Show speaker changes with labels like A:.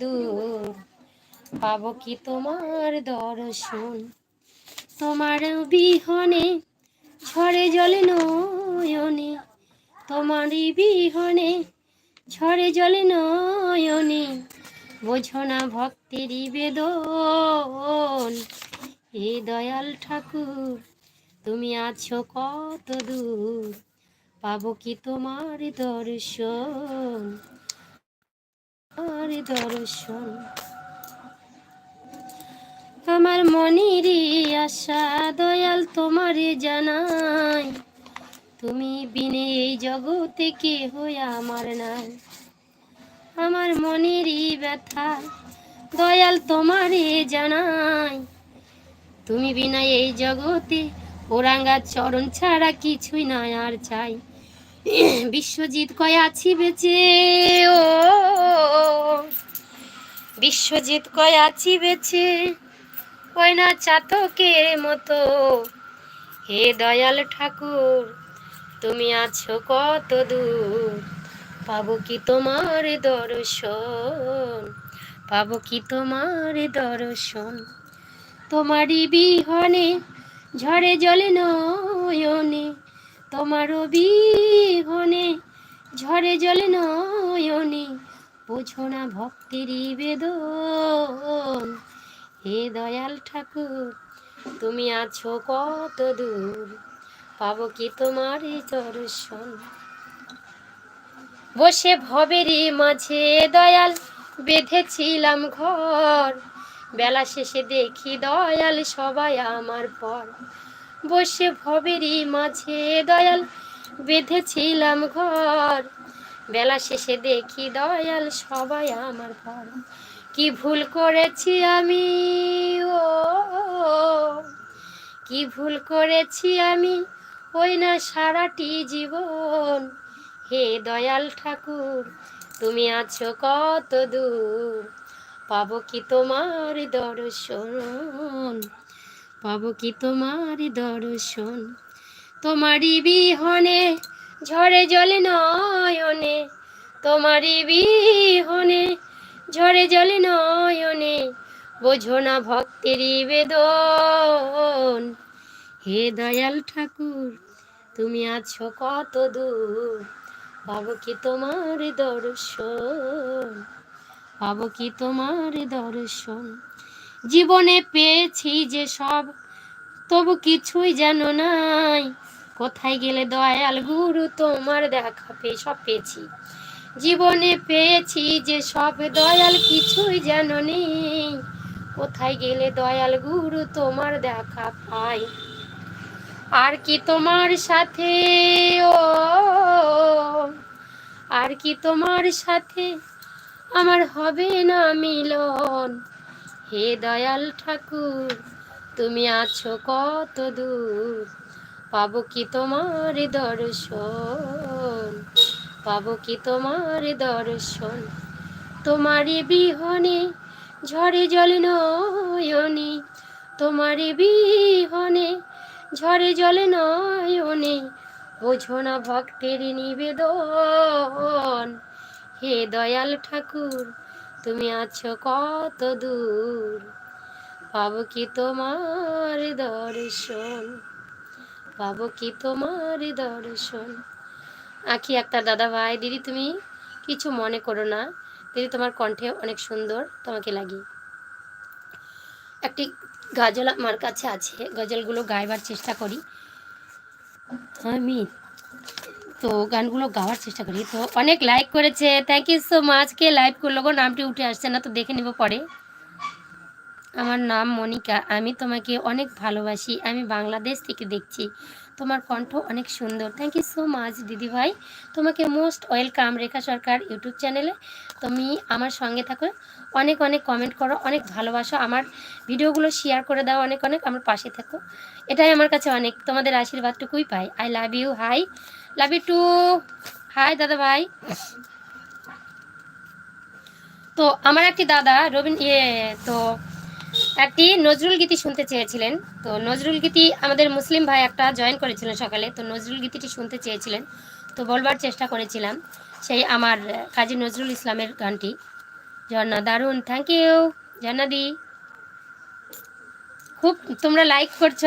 A: দূর পাবো কি তোমার দর্শন? তোমার বিহনে ঝরে জলে নয়নে, তোমারই বিহনে ঝরে জলে নয়নে, বোঝো না ভক্তেরই বেদন। হে দয়াল ঠাকুর, তুমি আছো কত দূর পাবো কি তোমার দর্শন? দর্শন। আমার মনেরই আশা, দয়াল তোমারে জানাই। তুমি বিনে এই জগতে কে হয়ে আমার নাই। আমার মনেরই ব্যথা, দয়াল তোমারে জানাই। তুমি বিনা এই জগতে ওরাঙ্গা চরণ ছাড়া কিছুই নাই আর চাই। বিশ্বজিৎ কয় আছি বেঁচে, ও বিশ্বজিৎ কয় আছি বেঁচে ওই না চাতকের মতো। হে দয়াল ঠাকুর, তুমি আছো কত দূর? পাবো কি তোমার দর্শন? পাবো কি তোমার দর্শন? তোমারই বিহনে ঝড়ে জলে নয়নে, তোমারও বিহনে ঝড়ে জলে নয়নে বোঝো না ভক্তিরই বেদন। হে দয়াল ঠাকুর, তুমি আছো কত দূর? পাবো কি তোমার দর্শন? বসে ভবেরই মাঝে দয়াল, বেঁধেছিলাম ঘর। বেলা শেষে দেখি দয়াল সবাই আমার পর। বসে ভবেরই মাঝে দয়াল, বেঁধেছিলাম ঘর। বেলা শেষে দেখি দয়াল সবাই আমার পর কি ভুল করেছি আমি? ও, কি ভুল করেছি আমি? ওই না সারাটি জীবন। হে দয়াল ঠাকুর, তুমি আছো কত দূর? পাবো কি তোমার দর্শন? পাবো কি তোমার দর্শন? তোমারই বিহনে ঝড়ে জলে নয়নে, তোমারই বিহনে ঝরে জলে নয়নে, বোঝো না ভক্তেরই বেদন। হে দয়াল ঠাকুর, তুমি আছো কত দূর, পাবো কি তোমার দর্শন? পাবো কি তোমার দর্শন? জীবনে পেয়েছি যে সব, তবু কিছুই যেন নাই। কোথায় গেলে দয়াল গুরু তোমার দেখা পেয়ে সব পেয়েছি। জীবনে পেয়েছি যে সব দয়াল কিছুই যেন নেই। কোথায় গেলে দয়াল গুরু তোমার দেখা পাই? আর কি তোমার সাথে, ও, আর কি তোমার সাথে আমার হবে না মিলন? হে দয়াল ঠাকুর, তুমি আছো কত দূর? পাবো কি তোমার দর্শন? পাবো কি তোমার দর্শন? তোমারই বিহনে ঝড়ে জল নয়নে, তোমারই বিহনে ঝড়ে জলে নয়নে, বোঝো না ভক্তের নিবেদন। হে দয়াল ঠাকুর, তুমি আছো কত দূর? পাবো কি তোমার দর্শন? পাবো কি তোমার দর্শন? আঁকি একটা দাদা ভাই, দিদি তুমি কিছু মনে করো না। দিদি তোমার কণ্ঠে অনেক সুন্দর, তোমাকে লাগি। একটি গাজল আমার কাছে আছে, গজলগুলো গাইবার চেষ্টা করি। আমি তো গানগুলো গাওয়ার চেষ্টা করি। তো অনেক লাইক করেছে। থ্যাংক ইউ সো মাচ কে লাইভ করল নামটি উঠে আসছে না, তো দেখে নিব পরে। আমার নাম মনিকা। আমি তোমাকে অনেক ভালোবাসি। আমি বাংলাদেশ থেকে দেখছি। তোমার কণ্ঠ অনেক সুন্দর। থ্যাংক ইউ সো মাচ দিদি ভাই তোমাকে most welcome Rekha Sarkar YouTube চ্যানেলে। তুমি আমার সঙ্গে থাকো। অনেক অনেক কমেন্ট করো। অনেক ভালোবাসো। আমার ভিডিওগুলো শেয়ার করে দাও অনেক অনেক। আমার পাশে থাকো। এটাই আমার কাছে অনেক। তোমাদের আশীর্বাদটুকুই পাই। I love you hi love you too hi দাদা ভাই তো আমার একটি দাদা, রবীন ইয়ে তো একটি নজরুল গীতি শুনতে চেয়েছিলেন। তো নজরুল গীতি আমাদের মুসলিম ভাই একটা জয়েন করেছিলেন সকালে। তো নজরুল গীতিটি শুনতে চেয়েছিলেন। তো বলবার চেষ্টা করেছিলাম সেই আমার কাজী নজরুল ইসলামের গানটি। ঝর্ণা দারুণ থ্যাংক ইউ ঝর্ণাদি খুব তোমরা লাইক করছ।